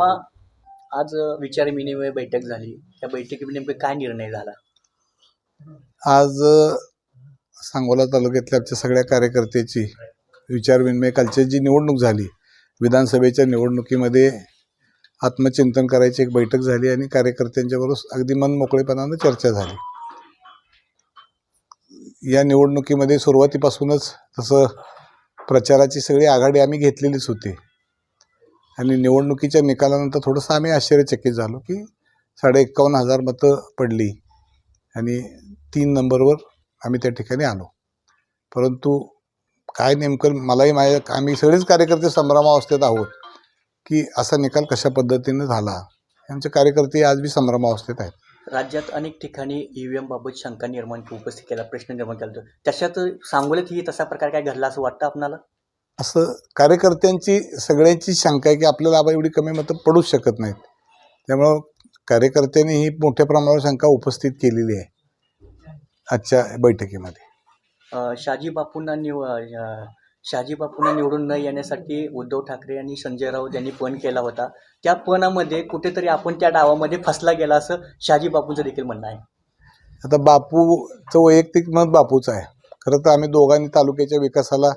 आबा आज विचार विनिमय बैठक झाली. त्या बैठकीत नेमके काय निर्णय झाला? आज सांगोला तालुक्यातल्या आमच्या सगळ्या कार्यकर्त्याची विचारविनिमय कालची जी निवडणूक झाली विधानसभेच्या निवडणुकीमध्ये आत्मचिंतन करायची एक बैठक झाली आणि कार्यकर्त्यांच्याबरोबर अगदी मन मोकळेपणानं चर्चा झाली. या निवडणुकीमध्ये सुरुवातीपासूनच तसं प्रचाराची सगळी आघाडी आम्ही घेतलेलीच होती. आणि निवडणुकीच्या निकालानंतर थोडंसं आम्ही आश्चर्यचकित झालो की साडे एक्कावन्न हजार मतं पडली आणि तीन नंबरवर आम्ही त्या ठिकाणी आलो. परंतु काय नेमकं मलाही माझ्या आम्ही सगळेच कार्यकर्ते संभ्रमावस्थेत आहोत की असा निकाल कशा पद्धतीनं झाला? आमचे कार्यकर्ते आज बी संभ्रमावस्थेत आहेत. राज्यात अनेक ठिकाणी ईव्हीएम बाबत शंका निर्माण उपस्थित केला प्रश्न निर्माण केला. तशात त्याच्यात सांगोलीत तसा प्रकार काय घडला असं वाटतं आपणाला? असं कार्यकर्त्यांची सगळ्यांची शंका आहे की आपल्याला आबा एवढी कमी मतं पडूच शकत नाहीत. त्यामुळं कार्यकर्त्यांनी ही मोठ्या प्रमाणावर शंका उपस्थित केलेली आहे. आजच्या बैठकीमध्ये. अं, शहाजी बापूंना निव अं, शहाजी बापूंना निवडून न येण्यासाठी उद्धव ठाकरे आणि संजय राऊत यांनी पण केला होता. त्या पणामध्ये कुठेतरी आपण त्या डावामध्ये फसला गेला असं शहाजी बापूंचं देखील म्हणणं आहे. आता बापूचं वैयक्तिक मत बापूचं आहे. खरं तर आम्ही दोघांनी तालुक्याच्या विकासाला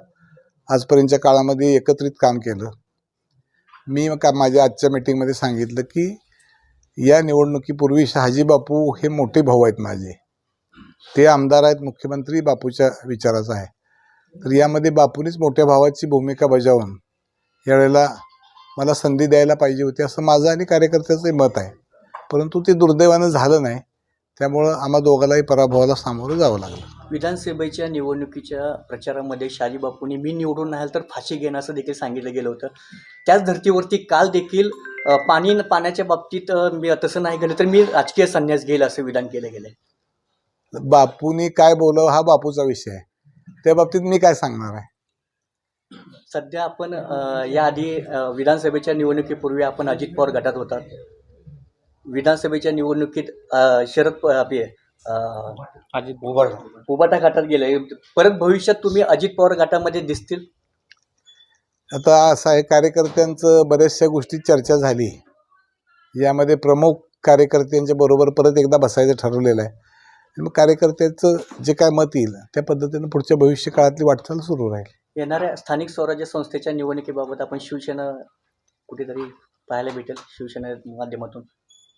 आजपर्यंतच्या काळामध्ये एकत्रित काम केलं. मी का माझ्या आजच्या मीटिंगमध्ये सांगितलं की या निवडणुकीपूर्वी शहाजी बापू हे मोठे भाऊ आहेत माझे. ते आमदार आहेत मुख्यमंत्री बापूच्या विचाराचा आहे. तर यामध्ये बापूनेच मोठ्या भावाची भूमिका बजावून यावेळेला मला संधी द्यायला पाहिजे होती असं माझं आणि कार्यकर्त्याचं मत आहे. परंतु ते दुर्दैवानं झालं नाही. त्यामुळं आम्हा दोघांनाही पराभवाला सामोरं जावं लागलं. विधानसभेच्या निवडणुकीच्या प्रचारामध्ये शहाजी बापूंनी मी निवडून नाही तर फाशी घेणं असं देखील सांगितलं गेलं होतं. त्याच धर्तीवरती काल देखील अ, पाणी पाण्याच्या बाबतीत अ, मी तसं नाही केलं तर मी राजकीय संन्यास घेईल असं विधान केलं गेलं बापूनी काय बोलावं हा बापूचा विषय आहे. त्या बाबतीत मी काय सांगणार आहे? सध्या आपण अ, याआधी अ, विधानसभेच्या निवडणुकीपूर्वी आपण अजित पवार गटात होतात विधानसभेच्या निवडणुकीत अ, शरद प- आपले अ, अजित बोबड उबाटा गटात गेले. परत भविष्यात तुम्ही अजित पवार गटामध्ये दिसतील? आता असं आहे कार्यकर्त्यांचं बऱ्याचशा गोष्टी चर्चा झाली. यामध्ये प्रमुख कार्यकर्त्यांच्या बरोबर परत एकदा बसायचं ठरवलेलं आहे. आणि मग कार्यकर्त्याचं जे काय मत येईल त्या पद्धतीनं पुढच्या भविष्य काळातली वाटचाल सुरू राहील. येणाऱ्या स्थानिक स्वराज्य संस्थेच्या निवडणुकीबाबत आपण शिवसेना कुठेतरी पाहायला भेटेल शिवसेना माध्यमातून.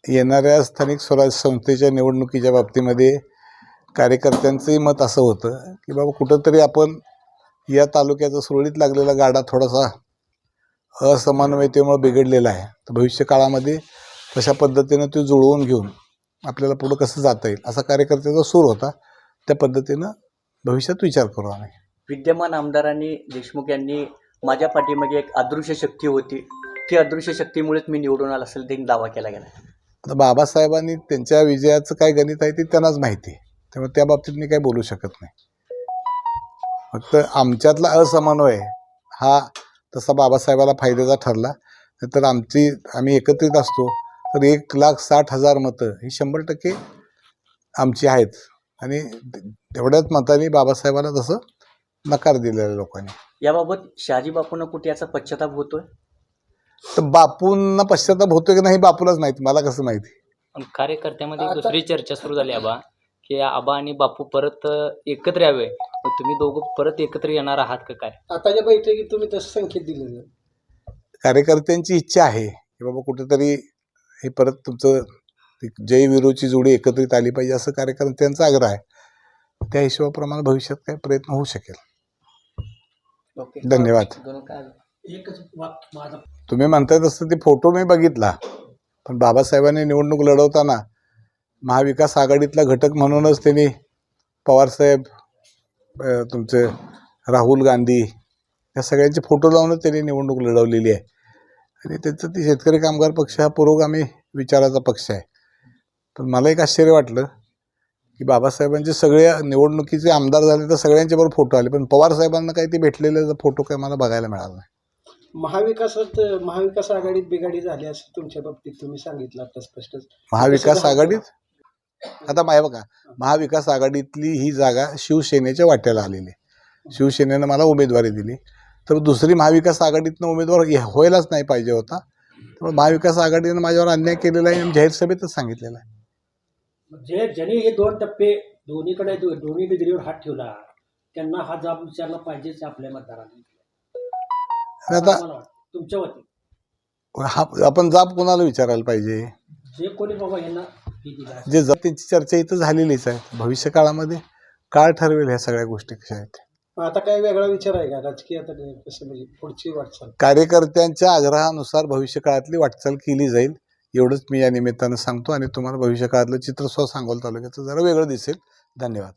येणाऱ्या स्थानिक स्वराज संस्थेच्या निवडणुकीच्या बाबतीमध्ये कार्यकर्त्यांचंही मत असं होतं की बाबा कुठंतरी आपण या तालुक्याचा सुरळीत लागलेला गाडा थोडासा असमानतेमुळे बिघडलेला आहे. तर भविष्य काळामध्ये तशा पद्धतीनं ते जुळवून घेऊन आपल्याला पुढं कसं जाता येईल असा कार्यकर्त्याचा सूर होता. त्या पद्धतीनं भविष्यात विचार करू आम्ही. विद्यमान आमदारांनी देशमुख यांनी माझ्या पाठीमागे एक अदृश्य शक्ती होती. ती अदृश्य शक्तीमुळेच मी निवडून आला असेल ते दावा केला गेला. आता बाबासाहेबांनी त्यांच्या विजयाचं काय गणित आहे ते त्यांनाच माहिती आहे. त्यामुळे त्या बाबतीत मी काही बोलू शकत नाही. फक्त आमच्यातला असमन्वय हा तसा बाबासाहेबाला फायद्याचा ठरला. तर आमची आम्ही एकत्रित असतो. तर एक लाख साठ हजार मतं ही शंभर टक्के आमची आहेत. आणि तेवढ्याच मतांनी बाबासाहेबाला तसं नकार दिलेला लोकांनी. याबाबत शहाजी बापूंना कुठे याचा पश्चाताप होतोय? तर बापूंना पश्चाताप होतोय की नाही बापूलाच माहिती मला कसं माहिती? पण कार्यकर्त्यामध्ये एक दुसरी चर्चा सुरू झाली आबा की आबा आणि बापू परत एकत्र यावे. मग तुम्ही दोघं परत एकत्र येणार आहात का काय? आताच्या बैठकीत तुम्ही तसं संकेत दिलेलं कार्यकर्त्यांची इच्छा आहे की बाबा कुठेतरी हे परत तुमचं ती जय विरोची जोडी एकत्रित आली पाहिजे असं कार्यकर्त्यांचा आग्रह आहे. त्या हिशोबाप्रमाणे भविष्यात काही प्रयत्न होऊ शकेल. ओके. धन्यवाद. दोन काय? एकच माझा. तुम्ही म्हणताय तसं ते फोटो मी बघितला पण बाबासाहेबांनी निवडणूक लढवताना महाविकास आघाडीतला घटक म्हणूनच त्यांनी पवारसाहेब अ, तुमचे राहुल गांधी या सगळ्यांचे फोटो लावूनच त्यांनी निवडणूक लढवलेली आहे. आणि त्यांचं ती शेतकरी कामगार पक्ष हा पुरोगामी विचाराचा पक्ष आहे. पण मला एक आश्चर्य वाटलं की बाबासाहेबांचे सगळे निवडणुकीचे आमदार झाले तर सगळ्यांचे बरोबर फोटो आले पण पवारसाहेबांना काही ते भेटलेले फोटो काही मला बघायला मिळाला नाही. महाविकासात महाविकास आघाडीत बिघाडी झाली असं तुमच्या बाबतीत तुम्ही सांगितलं आता स्पष्ट. महाविकास. आघाडीत? आता माय बघा महाविकास आघाडीतली ही जागा शिवसेनेच्या वाट्याला आलेली आहे. शिवसेनेनं मला उमेदवारी दिली. तर दुसरी महाविकास आघाडीतनं उमेदवार हे- व्हायलाच नाही पाहिजे होता. त्यामुळे महाविकास आघाडीनं माझ्यावर अन्याय केलेला आहे आणि जाहीर सभेतच सांगितलेलं आहे. जे ज्यांनी हे दोन टप्पे दोन्हीकडे दोन्ही डिग्रीवर हात ठेवला त्यांना हा जाब विचारला पाहिजेच आपल्या मतदारांनी. आणि आता वाटतं. तुमच्या हा आपण जाब कोणाला विचारायला पाहिजे? जे कोणी बाबा यांना हे दिला जे जर त्यांची चर्चा इथं झालेलीच आहे. भविष्य काळामध्ये काळ ठरवेल ह्या सगळ्या गोष्टी कशा आहेत. मग आता काय वेगळा विचार आहे का? राजकीय आता काय कसं म्हणजे पुढची वाटचाल. कार्यकर्त्यांच्या आग्रहानुसार भविष्य काळातली वाटचाल केली जाईल. एवढंच मी या निमित्तानं सांगतो आणि तुम्हाला भविष्य काळातलं चित्र स्व सांगोल तालुक्याचं जरा वेगळं दिसेल. धन्यवाद.